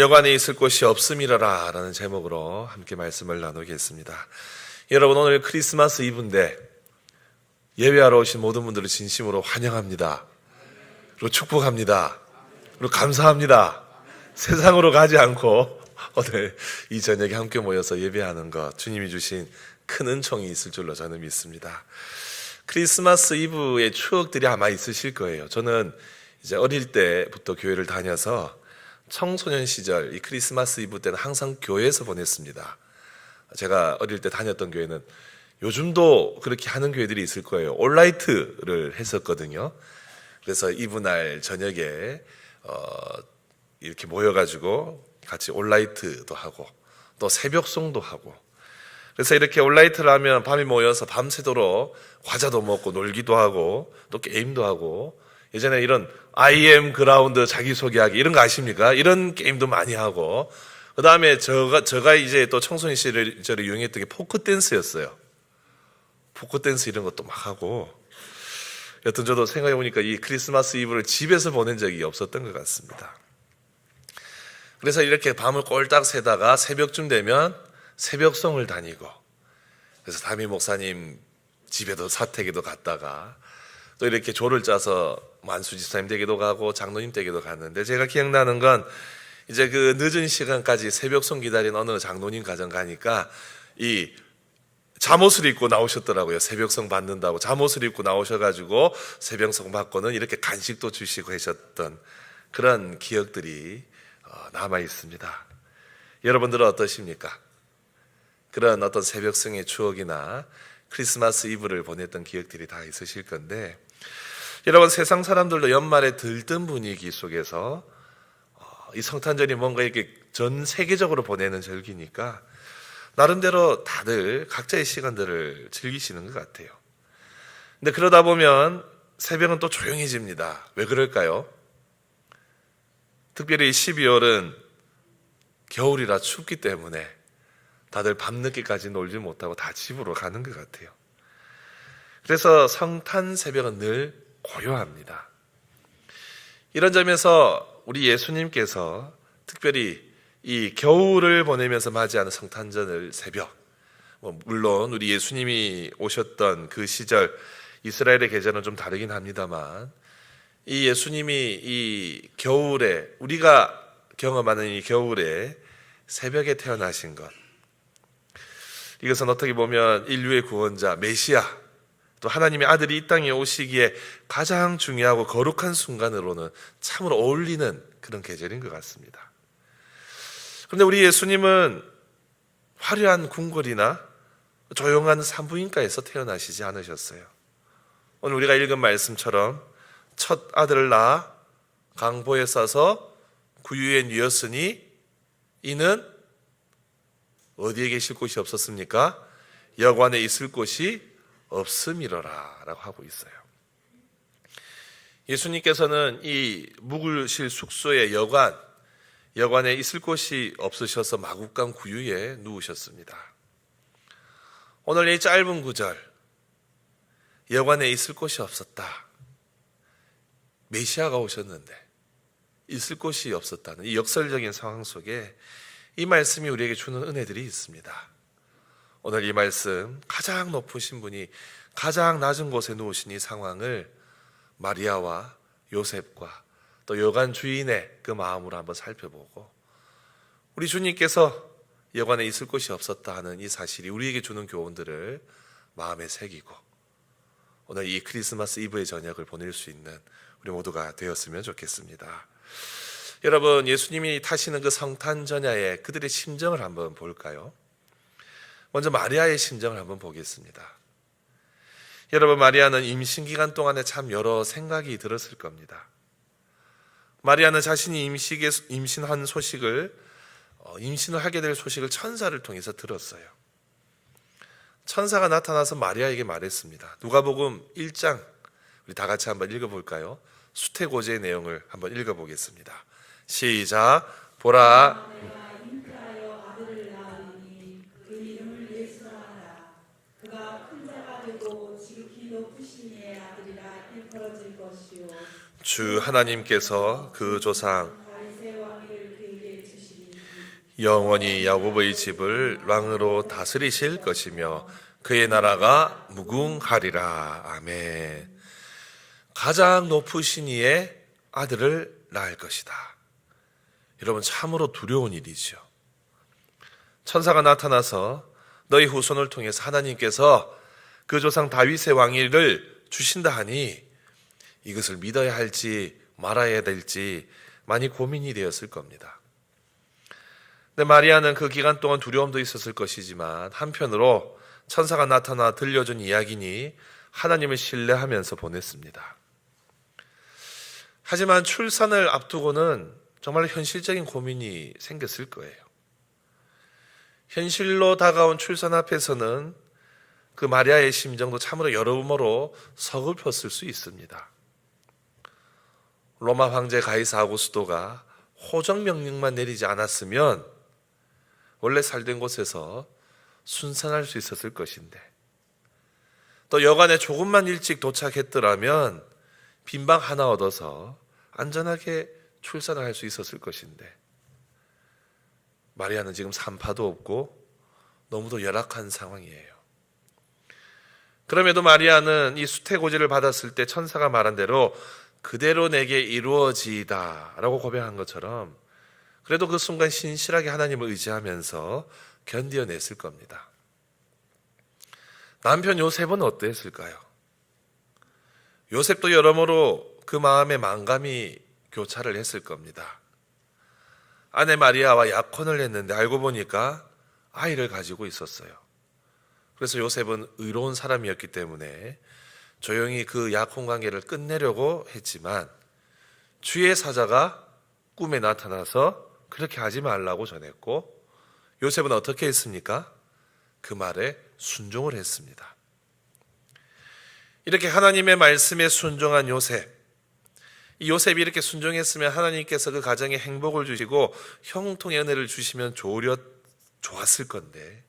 여관에 있을 곳이 없음이라라 라는 제목으로 함께 말씀을 나누겠습니다. 여러분 오늘 크리스마스 이브인데 예배하러 오신 모든 분들을 진심으로 환영합니다. 그리고 축복합니다. 그리고 감사합니다. 세상으로 가지 않고 오늘 이 저녁에 함께 모여서 예배하는 것 주님이 주신 큰 은총이 있을 줄로 저는 믿습니다. 크리스마스 이브의 추억들이 아마 있으실 거예요. 저는 이제 어릴 때부터 교회를 다녀서 청소년 시절 이 크리스마스 이브 때는 항상 교회에서 보냈습니다. 제가 어릴 때 다녔던 교회는 요즘도 그렇게 하는 교회들이 있을 거예요. 올라이트를 했었거든요. 그래서 이브날 저녁에 어, 이렇게 모여가지고 같이 올라이트도 하고 또 새벽송도 하고 그래서 이렇게 올라이트를 하면 밤에 모여서 밤새도록 과자도 먹고 놀기도 하고 또 게임도 하고 예전에 이런 IM 그라운드 자기소개하기 이런 거 아십니까? 이런 게임도 많이 하고 그 다음에 저가 저가 이제 또 청소년 시절에 유행했던 게 포크 댄스였어요. 포크 댄스 이런 것도 막 하고 여튼 저도 생각해 보니까 이 크리스마스 이브를 집에서 보낸 적이 없었던 것 같습니다. 그래서 이렇게 밤을 꼴딱 새다가 새벽쯤 되면 새벽송을 다니고 그래서 담임 목사님 집에도 사택에도 갔다가 또 이렇게 조를 짜서 만수 집사님 댁에도 가고 장로님 댁에도 갔는데 제가 기억나는 건 이제 그 늦은 시간까지 새벽송 기다린 어느 장로님 가정 가니까 이 잠옷을 입고 나오셨더라고요. 새벽성 받는다고 잠옷을 입고 나오셔가지고 새벽성 받고는 이렇게 간식도 주시고 하셨던 그런 기억들이 어, 남아 있습니다. 여러분들은 어떠십니까? 그런 어떤 새벽성의 추억이나 크리스마스 이브를 보냈던 기억들이 다 있으실 건데 여러분 세상 사람들도 연말에 들뜬 분위기 속에서 어, 이 성탄절이 뭔가 이렇게 전 세계적으로 보내는 절기니까 나름대로 다들 각자의 시간들을 즐기시는 것 같아요. 근데 그러다 보면 새벽은 또 조용해집니다. 왜 그럴까요? 특별히 12월은 겨울이라 춥기 때문에 다들 밤늦게까지 놀지 못하고 다 집으로 가는 것 같아요. 그래서 성탄 새벽은 늘 고요합니다. 이런 점에서 우리 예수님께서 특별히 이 겨울을 보내면서 맞이하는 성탄절 새벽, 뭐 물론 우리 예수님이 오셨던 그 시절 이스라엘의 계절은 좀 다르긴 합니다만 이 예수님이 이 겨울에 우리가 경험하는 이 겨울에 새벽에 태어나신 것 이것은 어떻게 보면 인류의 구원자 메시아 또 하나님의 아들이 이 땅에 오시기에 가장 중요하고 거룩한 순간으로는 참으로 어울리는 그런 계절인 것 같습니다. 그런데 우리 예수님은 화려한 궁궐이나 조용한 산부인가에서 태어나시지 않으셨어요. 오늘 우리가 읽은 말씀처럼 첫 아들을 낳아 강보에 싸서 구유에 뉘었으니 이는 어디에 계실 곳이 없었습니까? 여관에 있을 곳이 없음이러라 라고 하고 있어요. 예수님께서는 이 묵으실 숙소의 여관, 여관에 있을 곳이 없으셔서 마국간 구유에 누우셨습니다. 오늘 이 짧은 구절, 여관에 있을 곳이 없었다. 메시아가 오셨는데 있을 곳이 없었다는 이 역설적인 상황 속에 이 말씀이 우리에게 주는 은혜들이 있습니다. 오늘 이 말씀 가장 높으신 분이 가장 낮은 곳에 누우신 이 상황을 마리아와 요셉과 또 여관 주인의 그 마음으로 한번 살펴보고 우리 주님께서 여관에 있을 곳이 없었다 하는 이 사실이 우리에게 주는 교훈들을 마음에 새기고 오늘 이 크리스마스 이브의 저녁을 보낼 수 있는 우리 모두가 되었으면 좋겠습니다. 여러분, 예수님이 타시는 그 성탄 전야에 그들의 심정을 한번 볼까요? 먼저 마리아의 심정을 한번 보겠습니다. 여러분, 마리아는 임신 기간 동안에 참 여러 생각이 들었을 겁니다. 마리아는 자신이 임식에, 임신한 소식을, 어, 임신을 하게 될 소식을 천사를 통해서 들었어요. 천사가 나타나서 마리아에게 말했습니다. 누가복음 1장 우리 다 같이 한번 읽어볼까요? 수태고제의 내용을 한번 읽어보겠습니다. 시작. 보라. 인자하여 아들을 낳으니 그 이름을 예수라 하라. 그가 큰 자가 되고 지극히 높으신 이의 아들이라 일컬어질 것이요. 주 하나님께서 그 조상 영원히 야곱의 집을 왕으로 다스리실 것이며 그의 나라가 무궁하리라. 아멘. 가장 높으신 이의 아들을 낳을 것이다. 여러분 참으로 두려운 일이죠. 천사가 나타나서 너희 후손을 통해서 하나님께서 그 조상 다윗의 왕위를 주신다 하니 이것을 믿어야 할지 말아야 될지 많이 고민이 되었을 겁니다. 근데 마리아는 그 기간 동안 두려움도 있었을 것이지만 한편으로 천사가 나타나 들려준 이야기니 하나님을 신뢰하면서 보냈습니다. 하지만 출산을 앞두고는 정말 현실적인 고민이 생겼을 거예요. 현실로 다가온 출산 앞에서는 그 마리아의 심정도 참으로 여러모로 서글펐을 수 있습니다. 로마 황제 가이사 아구스도가 호정 명령만 내리지 않았으면 원래 살던 곳에서 순산할 수 있었을 것인데 또 여간에 조금만 일찍 도착했더라면 빈방 하나 얻어서 안전하게 출산을 할 수 있었을 것인데 마리아는 지금 산파도 없고 너무도 열악한 상황이에요. 그럼에도 마리아는 이 수태고지를 받았을 때 천사가 말한 대로 그대로 내게 이루어지이다 라고 고백한 것처럼 그래도 그 순간 신실하게 하나님을 의지하면서 견디어냈을 겁니다. 남편 요셉은 어땠을까요? 요셉도 여러모로 그 마음에 망감이 교차를 했을 겁니다. 아내 마리아와 약혼을 했는데 알고 보니까 아이를 가지고 있었어요. 그래서 요셉은 의로운 사람이었기 때문에 조용히 그 약혼 관계를 끝내려고 했지만 주의 사자가 꿈에 나타나서 그렇게 하지 말라고 전했고 요셉은 어떻게 했습니까? 그 말에 순종을 했습니다. 이렇게 하나님의 말씀에 순종한 요셉. 이 요셉이 이렇게 순종했으면 하나님께서 그 가정에 행복을 주시고 형통의 은혜를 주시면 좋으려 좋았을 건데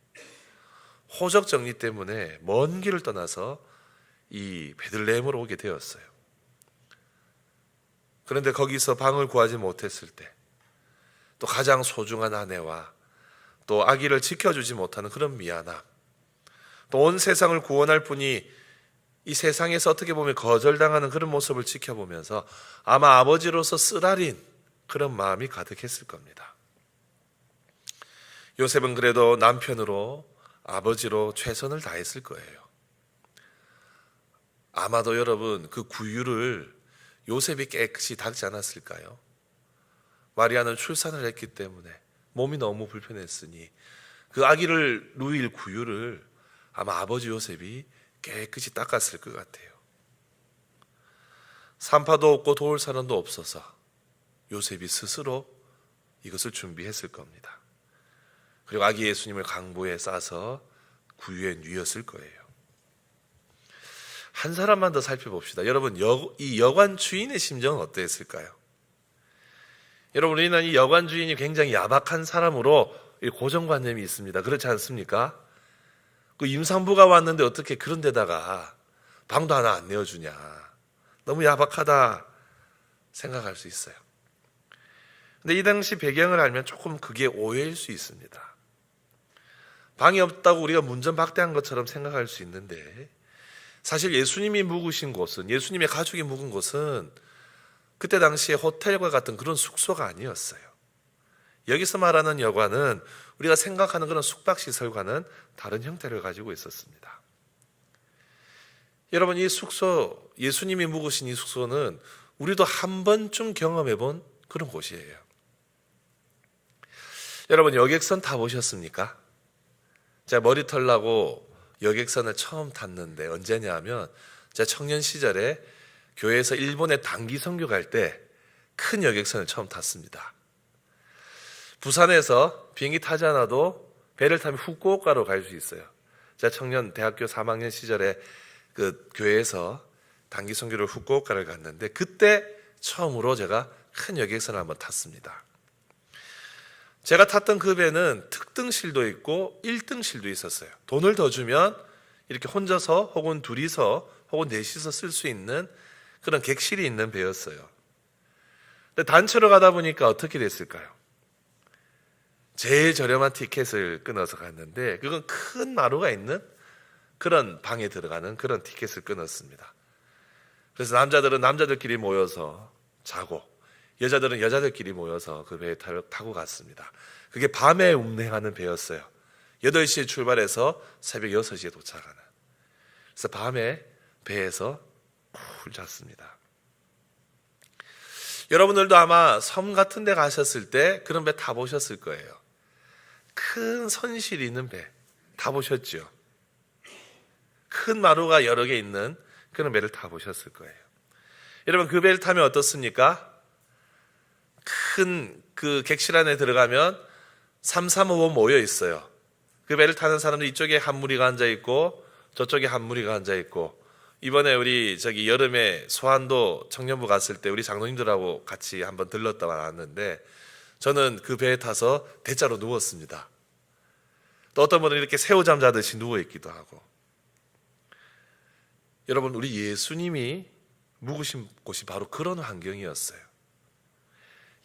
호적 정리 때문에 먼 길을 떠나서 이 베들레헴으로 오게 되었어요. 그런데 거기서 방을 구하지 못했을 때 또 가장 소중한 아내와 또 아기를 지켜주지 못하는 그런 미안함 또 온 세상을 구원할 분이 이 세상에서 어떻게 보면 거절당하는 그런 모습을 지켜보면서 아마 아버지로서 쓰라린 그런 마음이 가득했을 겁니다. 요셉은 그래도 남편으로 아버지로 최선을 다했을 거예요. 아마도 여러분 그 구유를 요셉이 깨끗이 닦지 않았을까요? 마리아는 출산을 했기 때문에 몸이 너무 불편했으니 그 아기를 누일 구유를 아마 아버지 요셉이 깨끗이 닦았을 것 같아요. 산파도 없고 도울 사람도 없어서 요셉이 스스로 이것을 준비했을 겁니다. 그리고 아기 예수님을 강보에 싸서 구유에 뉘었을 거예요. 한 사람만 더 살펴봅시다. 여러분, 여, 이 여관 주인의 심정은 어땠을까요? 여러분, 우리는 이 여관 주인이 굉장히 야박한 사람으로 고정관념이 있습니다. 그렇지 않습니까? 그 임산부가 왔는데 어떻게 그런 데다가 방도 하나 안 내어주냐. 너무 야박하다 생각할 수 있어요. 근데 이 당시 배경을 알면 조금 그게 오해일 수 있습니다. 방이 없다고 우리가 문전박대한 것처럼 생각할 수 있는데 사실 예수님이 묵으신 곳은 예수님의 가족이 묵은 곳은 그때 당시에 호텔과 같은 그런 숙소가 아니었어요. 여기서 말하는 여관은 우리가 생각하는 그런 숙박 시설과는 다른 형태를 가지고 있었습니다. 여러분, 이 숙소, 예수님이 묵으신 이 숙소는 우리도 한 번쯤 경험해 본 그런 곳이에요. 여러분, 여객선 타 보셨습니까? 제가 머리털 나고 여객선을 처음 탔는데 언제냐 하면 제가 청년 시절에 교회에서 일본에 단기 선교 갈 때 큰 여객선을 처음 탔습니다. 부산에서 비행기 타지 않아도 배를 타면 후쿠오카로 갈 수 있어요. 제가 청년 대학교 3학년 시절에 그 교회에서 단기 선교를 후쿠오카를 갔는데 그때 처음으로 제가 큰 여객선을 한번 탔습니다. 제가 탔던 그 배는 특등실도 있고 1등실도 있었어요. 돈을 더 주면 이렇게 혼자서 혹은 둘이서 혹은 넷이서 쓸 수 있는 그런 객실이 있는 배였어요. 근데 단체로 가다 보니까 어떻게 됐을까요? 제일 저렴한 티켓을 끊어서 갔는데 그건 큰 마루가 있는 그런 방에 들어가는 그런 티켓을 끊었습니다. 그래서 남자들은 남자들끼리 모여서 자고 여자들은 여자들끼리 모여서 그 배에 타- 타고 갔습니다. 그게 밤에 운행하는 배였어요. 8시에 출발해서 새벽 6시에 도착하는. 그래서 밤에 배에서 쿨 잤습니다. 여러분들도 아마 섬 같은 데 가셨을 때 그런 배 타보셨을 거예요. 큰 선실 있는 배 타보셨죠? 큰 마루가 여러 개 있는 그런 배를 타보셨을 거예요. 여러분 그 배를 타면 어떻습니까? 큰 그 객실 안에 들어가면 3, 3, 5, 5 모여 있어요. 그 배를 타는 사람들 이쪽에 한 무리가 앉아 있고 저쪽에 한 무리가 앉아 있고 이번에 우리 저기 여름에 소환도 청년부 갔을 때 우리 장로님들하고 같이 한번 들렀다 왔는데 저는 그 배에 타서 대자로 누웠습니다. 또 어떤 분은 이렇게 새우잠 자듯이 누워 있기도 하고. 여러분 우리 예수님이 묵으신 곳이 바로 그런 환경이었어요.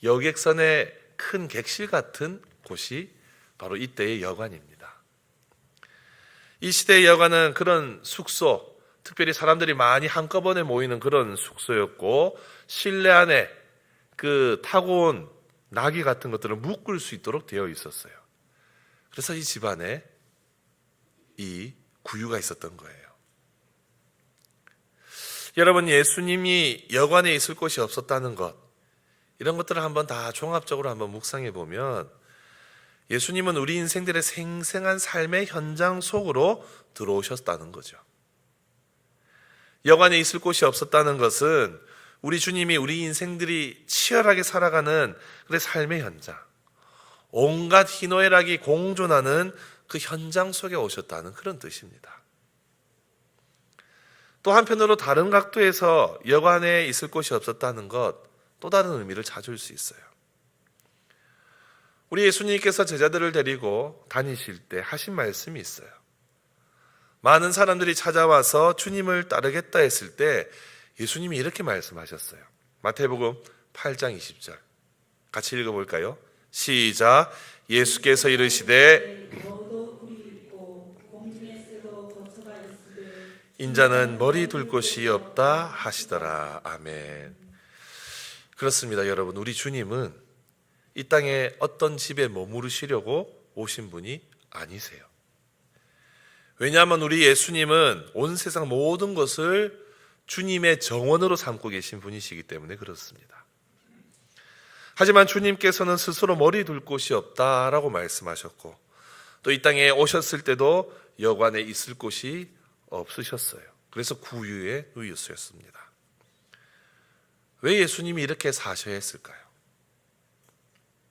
여객선의 큰 객실 같은 곳이 바로 이때의 여관입니다. 이 시대의 여관은 그런 숙소, 특별히 사람들이 많이 한꺼번에 모이는 그런 숙소였고 실내 안에 그 타고 온 나귀 같은 것들을 묶을 수 있도록 되어 있었어요. 그래서 이 집안에 이 구유가 있었던 거예요. 여러분 예수님이 여관에 있을 곳이 없었다는 것 이런 것들을 한번 다 종합적으로 한번 묵상해 보면 예수님은 우리 인생들의 생생한 삶의 현장 속으로 들어오셨다는 거죠. 여관에 있을 곳이 없었다는 것은 우리 주님이 우리 인생들이 치열하게 살아가는 그의 삶의 현장, 온갖 희노애락이 공존하는 그 현장 속에 오셨다는 그런 뜻입니다. 또 한편으로 다른 각도에서 여관에 있을 곳이 없었다는 것, 또 다른 의미를 찾을 수 있어요. 우리 예수님께서 제자들을 데리고 다니실 때 하신 말씀이 있어요. 많은 사람들이 찾아와서 주님을 따르겠다 했을 때 예수님이 이렇게 말씀하셨어요. 마태복음 8장 20절. 같이 읽어볼까요? 시작. 예수께서 이르시되 인자는 머리 둘 곳이 없다 하시더라. 아멘. 그렇습니다, 여러분. 우리 주님은 이 땅에 어떤 집에 머무르시려고 오신 분이 아니세요. 왜냐하면 우리 예수님은 온 세상 모든 것을 주님의 정원으로 삼고 계신 분이시기 때문에 그렇습니다. 하지만 주님께서는 스스로 머리 둘 곳이 없다라고 말씀하셨고 또 이 땅에 오셨을 때도 여관에 있을 곳이 없으셨어요. 그래서 구유에 누이었습니다. 왜 예수님이 이렇게 사셔야 했을까요?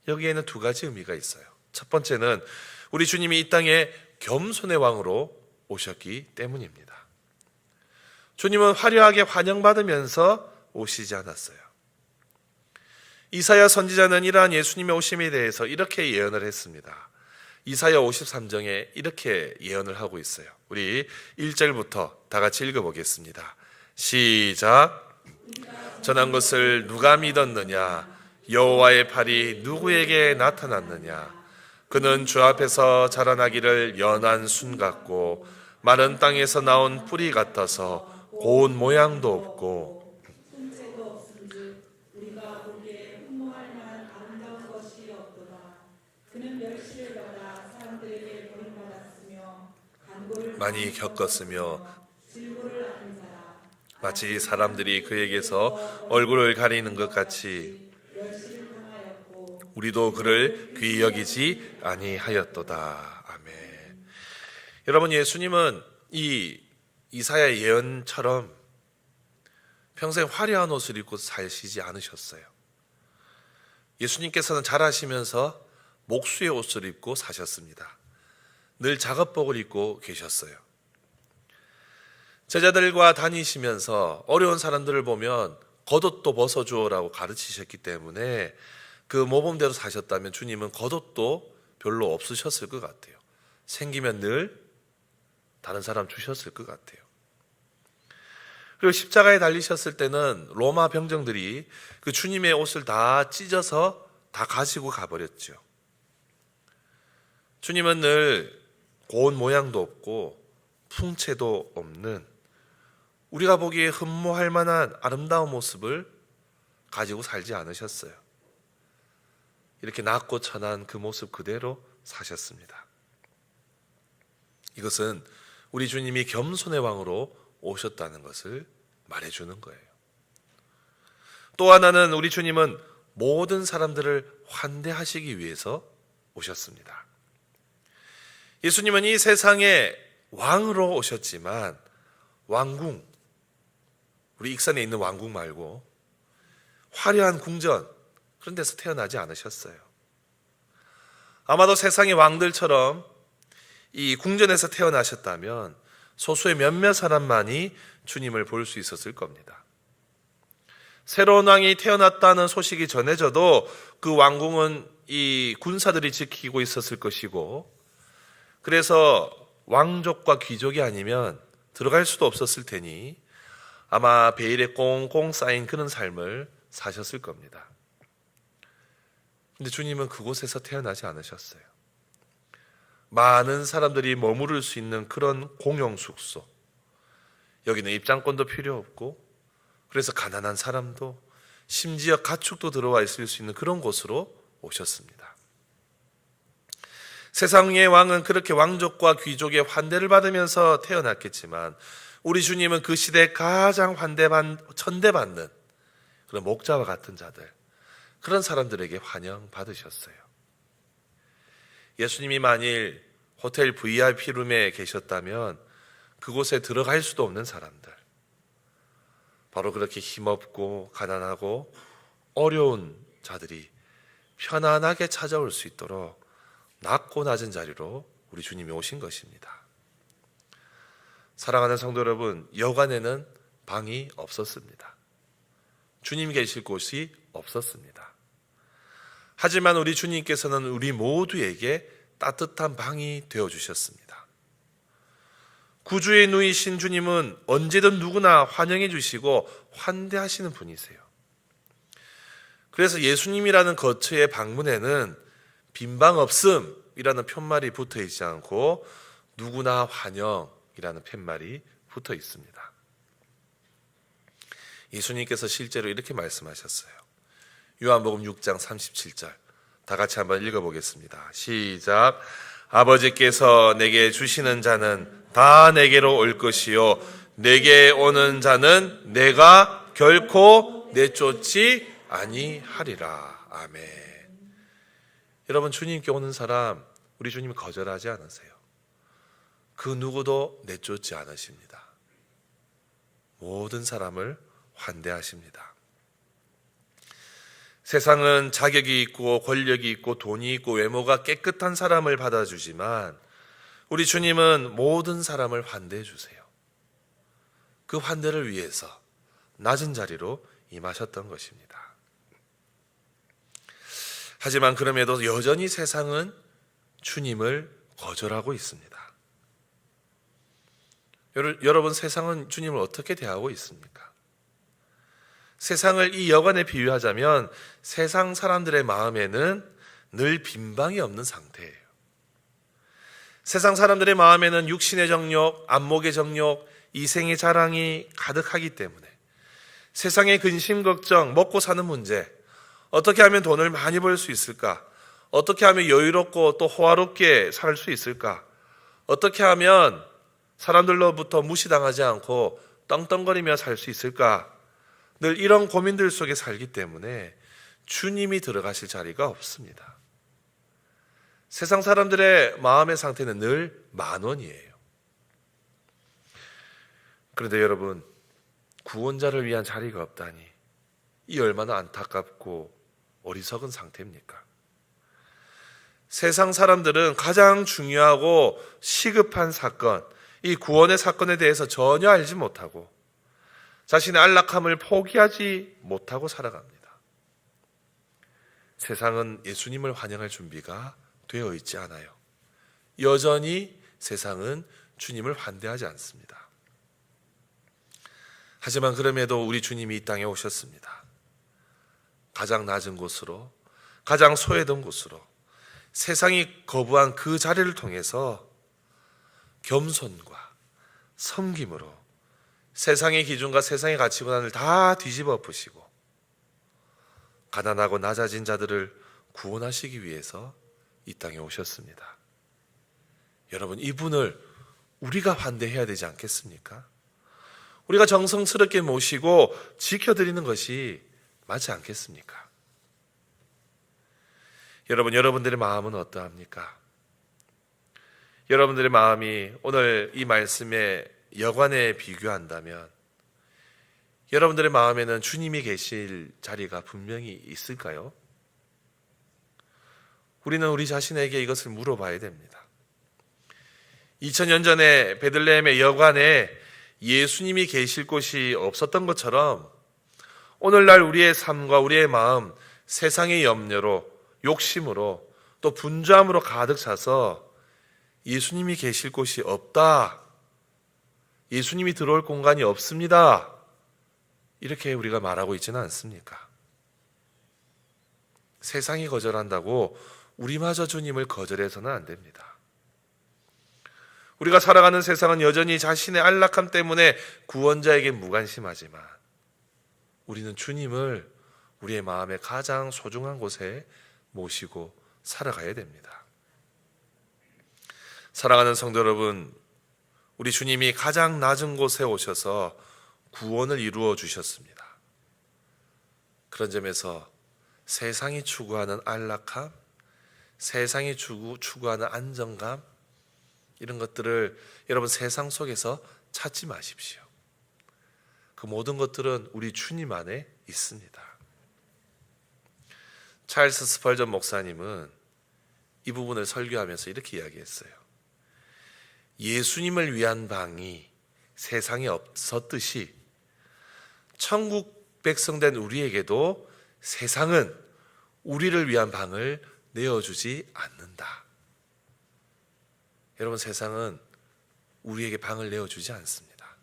여기에는 두 가지 의미가 있어요. 첫 번째는 우리 주님이 이 땅에 겸손의 왕으로 오셨기 때문입니다. 주님은 화려하게 환영받으면서 오시지 않았어요. 이사야 선지자는 이러한 예수님의 오심에 대해서 이렇게 예언을 했습니다. 이사야 53장에 이렇게 예언을 하고 있어요. 우리 1절부터 다 같이 읽어보겠습니다. 시작. 전한 것을 누가 믿었느냐? 여호와의 팔이 누구에게 나타났느냐? 그는 주 앞에서 자라나기를 연한 순 같고 마른 땅에서 나온 뿌리 같아서 고운 모양도 없고 많이 겪었으며. 마치 사람들이 그에게서 얼굴을 가리는 것 같이 우리도 그를 귀히 여기지 아니하였도다. 아멘. 여러분 예수님은 이 이사야 예언처럼 평생 화려한 옷을 입고 사시지 않으셨어요. 예수님께서는 잘하시면서 목수의 옷을 입고 사셨습니다. 늘 작업복을 입고 계셨어요. 제자들과 다니시면서 어려운 사람들을 보면 겉옷도 벗어주어라고 가르치셨기 때문에 그 모범대로 사셨다면 주님은 겉옷도 별로 없으셨을 것 같아요. 생기면 늘 다른 사람 주셨을 것 같아요. 그리고 십자가에 달리셨을 때는 로마 병정들이 그 주님의 옷을 다 찢어서 다 가지고 가버렸죠. 주님은 늘 고운 모양도 없고 풍채도 없는 우리가 보기에 흠모할 만한 아름다운 모습을 가지고 살지 않으셨어요. 이렇게 낮고 천한 그 모습 그대로 사셨습니다. 이것은 우리 주님이 겸손의 왕으로 오셨다는 것을 말해주는 거예요. 또 하나는 우리 주님은 모든 사람들을 환대하시기 위해서 오셨습니다. 예수님은 이 세상에 왕으로 오셨지만 왕궁, 우리 익산에 있는 왕궁 말고 화려한 궁전 그런 데서 태어나지 않으셨어요. 아마도 세상의 왕들처럼 이 궁전에서 태어나셨다면 소수의 몇몇 사람만이 주님을 볼 수 있었을 겁니다. 새로운 왕이 태어났다는 소식이 전해져도 그 왕궁은 이 군사들이 지키고 있었을 것이고 그래서 왕족과 귀족이 아니면 들어갈 수도 없었을 테니 아마 베일에 꽁꽁 쌓인 그런 삶을 사셨을 겁니다. 근데 주님은 그곳에서 태어나지 않으셨어요. 많은 사람들이 머무를 수 있는 그런 공용 숙소. 여기는 입장권도 필요 없고, 그래서 가난한 사람도, 심지어 가축도 들어와 있을 수 있는 그런 곳으로 오셨습니다. 세상의 왕은 그렇게 왕족과 귀족의 환대를 받으면서 태어났겠지만, 우리 주님은 그 시대에 가장 환대받, 천대받는 그런 목자와 같은 자들, 그런 사람들에게 환영받으셨어요. 예수님이 만일 호텔 VIP 룸에 계셨다면 그곳에 들어갈 수도 없는 사람들. 바로 그렇게 힘없고 가난하고 어려운 자들이 편안하게 찾아올 수 있도록 낮고 낮은 자리로 우리 주님이 오신 것입니다. 사랑하는 성도 여러분, 여관에는 방이 없었습니다. 주님 계실 곳이 없었습니다. 하지만 우리 주님께서는 우리 모두에게 따뜻한 방이 되어 주셨습니다. 구주의 누이신 주님은 언제든 누구나 환영해 주시고 환대하시는 분이세요. 그래서 예수님이라는 거처의 방문에는 빈방 없음이라는 편말이 붙어 있지 않고 누구나 환영 이라는 팻말이 붙어 있습니다. 예수님께서 실제로 이렇게 말씀하셨어요. 요한복음 6장 37절. 다 같이 한번 읽어보겠습니다. 시작. 아버지께서 내게 주시는 자는 다 내게로 올 것이요. 내게 오는 자는 내가 결코 내쫓지 아니하리라. 아멘. 여러분, 주님께 오는 사람, 우리 주님 거절하지 않으세요. 그 누구도 내쫓지 않으십니다. 모든 사람을 환대하십니다. 세상은 자격이 있고 권력이 있고 돈이 있고 외모가 깨끗한 사람을 받아주지만 우리 주님은 모든 사람을 환대해 주세요. 그 환대를 위해서 낮은 자리로 임하셨던 것입니다. 하지만 그럼에도 여전히 세상은 주님을 거절하고 있습니다. 여러분, 세상은 주님을 어떻게 대하고 있습니까? 세상을 이 여관에 비유하자면 세상 사람들의 마음에는 늘 빈방이 없는 상태예요. 세상 사람들의 마음에는 육신의 정욕, 안목의 정욕, 이생의 자랑이 가득하기 때문에 세상의 근심 걱정, 먹고 사는 문제, 어떻게 하면 돈을 많이 벌 수 있을까? 어떻게 하면 여유롭고 또 호화롭게 살 수 있을까? 어떻게 하면 사람들로부터 무시당하지 않고 떵떵거리며 살 수 있을까? 늘 이런 고민들 속에 살기 때문에 주님이 들어가실 자리가 없습니다. 세상 사람들의 마음의 상태는 늘 만원이에요. 그런데 여러분, 구원자를 위한 자리가 없다니, 이 얼마나 안타깝고 어리석은 상태입니까? 세상 사람들은 가장 중요하고 시급한 사건, 이 구원의 사건에 대해서 전혀 알지 못하고 자신의 안락함을 포기하지 못하고 살아갑니다. 세상은 예수님을 환영할 준비가 되어 있지 않아요. 여전히 세상은 주님을 환대하지 않습니다. 하지만 그럼에도 우리 주님이 이 땅에 오셨습니다. 가장 낮은 곳으로, 가장 소외된 곳으로, 세상이 거부한 그 자리를 통해서 겸손과 섬김으로 세상의 기준과 세상의 가치관을 다 뒤집어 엎으시고 가난하고 낮아진 자들을 구원하시기 위해서 이 땅에 오셨습니다. 여러분, 이분을 우리가 환대해야 되지 않겠습니까? 우리가 정성스럽게 모시고 지켜드리는 것이 맞지 않겠습니까? 여러분, 여러분들의 마음은 어떠합니까? 여러분들의 마음이 오늘 이 말씀에 여관에 비교한다면 여러분들의 마음에는 주님이 계실 자리가 분명히 있을까요? 우리는 우리 자신에게 이것을 물어봐야 됩니다. 2000년 전에 베들레헴의 여관에 예수님이 계실 곳이 없었던 것처럼 오늘날 우리의 삶과 우리의 마음 세상의 염려로 욕심으로 또 분주함으로 가득 차서 예수님이 계실 곳이 없다. 예수님이 들어올 공간이 없습니다. 이렇게 우리가 말하고 있지는 않습니까? 세상이 거절한다고 우리마저 주님을 거절해서는 안 됩니다. 우리가 살아가는 세상은 여전히 자신의 안락함 때문에 구원자에게 무관심하지만 우리는 주님을 우리의 마음의 가장 소중한 곳에 모시고 살아가야 됩니다. 사랑하는 성도 여러분, 우리 주님이 가장 낮은 곳에 오셔서 구원을 이루어 주셨습니다. 그런 점에서 세상이 추구하는 안락함, 세상이 추구, 추구하는 안정감, 이런 것들을 여러분 세상 속에서 찾지 마십시오. 그 모든 것들은 우리 주님 안에 있습니다. 찰스 스펄전 목사님은 이 부분을 설교하면서 이렇게 이야기했어요. 예수님을 위한 방이 세상에 없었듯이 천국 백성된 우리에게도 세상은 우리를 위한 방을 내어주지 않는다. 여러분 세상은 우리에게 방을 내어주지 않습니다.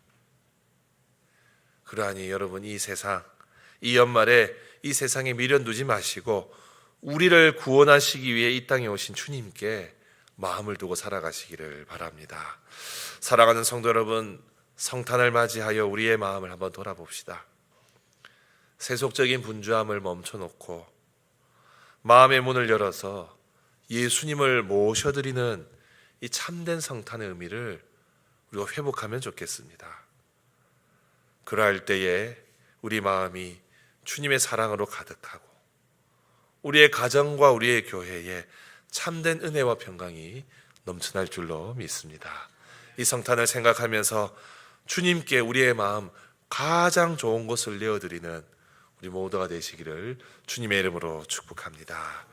그러하니 여러분 이 세상 이 연말에 이 세상에 미련 두지 마시고 우리를 구원하시기 위해 이 땅에 오신 주님께 마음을 두고 살아가시기를 바랍니다. 사랑하는 성도 여러분, 성탄을 맞이하여 우리의 마음을 한번 돌아봅시다. 세속적인 분주함을 멈춰놓고 마음의 문을 열어서 예수님을 모셔드리는 이 참된 성탄의 의미를 우리가 회복하면 좋겠습니다. 그러할 때에 우리 마음이 주님의 사랑으로 가득하고 우리의 가정과 우리의 교회에 참된 은혜와 평강이 넘쳐날 줄로 믿습니다. 이 성탄을 생각하면서 주님께 우리의 마음 가장 좋은 것을 내어드리는 우리 모두가 되시기를 주님의 이름으로 축복합니다.